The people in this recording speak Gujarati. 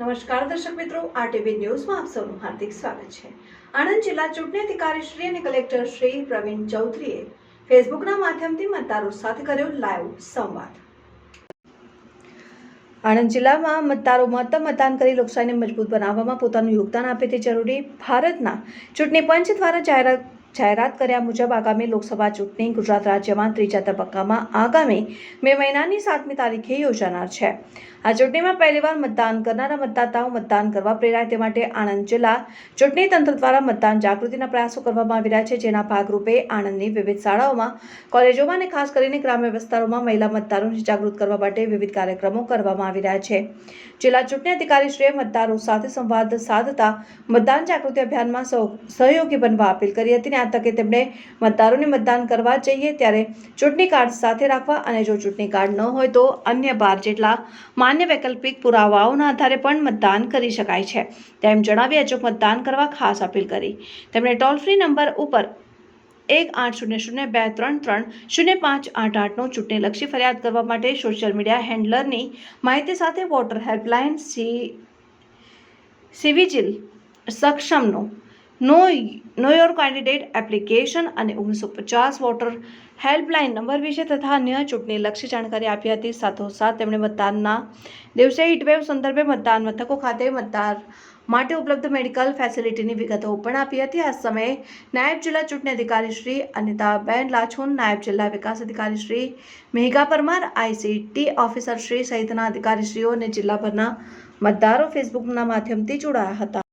નમસ્કાર દર્શક મિત્રો આરટીવી ન્યૂઝમાં આપ સૌનું હાર્દિક સ્વાગત છે. આણંદ જિલ્લા ચૂંટણી અધિકારી શ્રી અને કલેક્ટર શ્રી પ્રવીણ ચૌધરીએ ફેસબુકના માધ્યમથી મતદારો સાથે કર્યો લાઈવ સંવાદ. આણંદ જિલ્લામાં મતદારો મહત્તમ મતદાન કરી લોકશાહીને મજબૂત બનાવવામાં પોતાનું યોગદાન આપે તે જરૂરી ભારતના ચૂંટણી પંચ દ્વારા જાહેરાત જાહેરાત કર્યા મુજબ આગામી લોકસભા ચૂંટણી ગુજરાત રાજ્યમાં ત્રીજા તબક્કામાં આગામી મે મહિનાની સાતમી તારીખે યોજાનાર છે. આ ચૂંટણીમાં પહેલીવાર મતદાન કરનારા મતદાતાઓ મતદાન કરવા પ્રેરાય તે માટે આણંદ જિલ્લા ચૂંટણી તંત્ર દ્વારા મતદાન જાગૃતિના પ્રયાસો કરવામાં આવી રહ્યા છે, જેના ભાગરૂપે આણંદની વિવિધ શાળાઓમાં, કોલેજોમાં અને ખાસ કરીને ગ્રામ્ય વિસ્તારોમાં મહિલા મતદારોને જાગૃત કરવા માટે વિવિધ કાર્યક્રમો કરવામાં આવી રહ્યા છે. જિલ્લા ચૂંટણી અધિકારીશ્રીએ મતદારો સાથે સંવાદ સાધતા મતદાન જાગૃતિ અભિયાનમાં સહયોગી બનવા અપીલ કરી હતી અને આ તકે તેમણે મતદારોને મતદાન કરવા જઈએ ત્યારે ચૂંટણી કાર્ડ સાથે રાખવા અને જો ચૂંટણી કાર્ડ ન હોય તો અન્ય બાર જેટલા માન્ય વૈકલ્પિક પુરાવાઓના આધારે પણ મતદાન કરી શકાય છે. તેમ જણાવી અચૂક મતદાન કરવા ખાસ અપીલ કરી. તેમણે ટોલ ફ્રી નંબર ઉપર એક આઠ શૂન્ય શૂન્ય બે ત્રણ ત્રણ શૂન્ય પાંચ આઠ આઠનો ચૂંટણીલક્ષી ફરિયાદ કરવા માટે સોશિયલ મીડિયા હેન્ડલરની માહિતી સાથે voter helpline C, cVIGIL સક્ષમનો know know your candidate application અને ઓગણીસો પચાસ વોટર હેલ્પલાઇન નંબર વિશે તથા અન્ય ચૂંટણીલક્ષી જાણકારી આપી હતી. સાથોસાથ તેમણે મતદાનના દિવસે હીટવેવ સંદર્ભે મતદાન મથકો ખાતે મતદાર માટે ઉપલબ્ધ મેડિકલ ફેસિલિટીની વિગતો પણ આપી હતી. આ સમયે નાયબ જિલ્લા ચૂંટણી અધિકારી શ્રી અનિતાબેન લાછોન, નાયબ જિલ્લા વિકાસ અધિકારી શ્રી મેઘા પરમાર આઈસીટી ઓફિસર શ્રી સહિતના અધિકારીશ્રીઓ અને જિલ્લાભરના મતદારો ફેસબુકના માધ્યમથી જોડાયા હતા.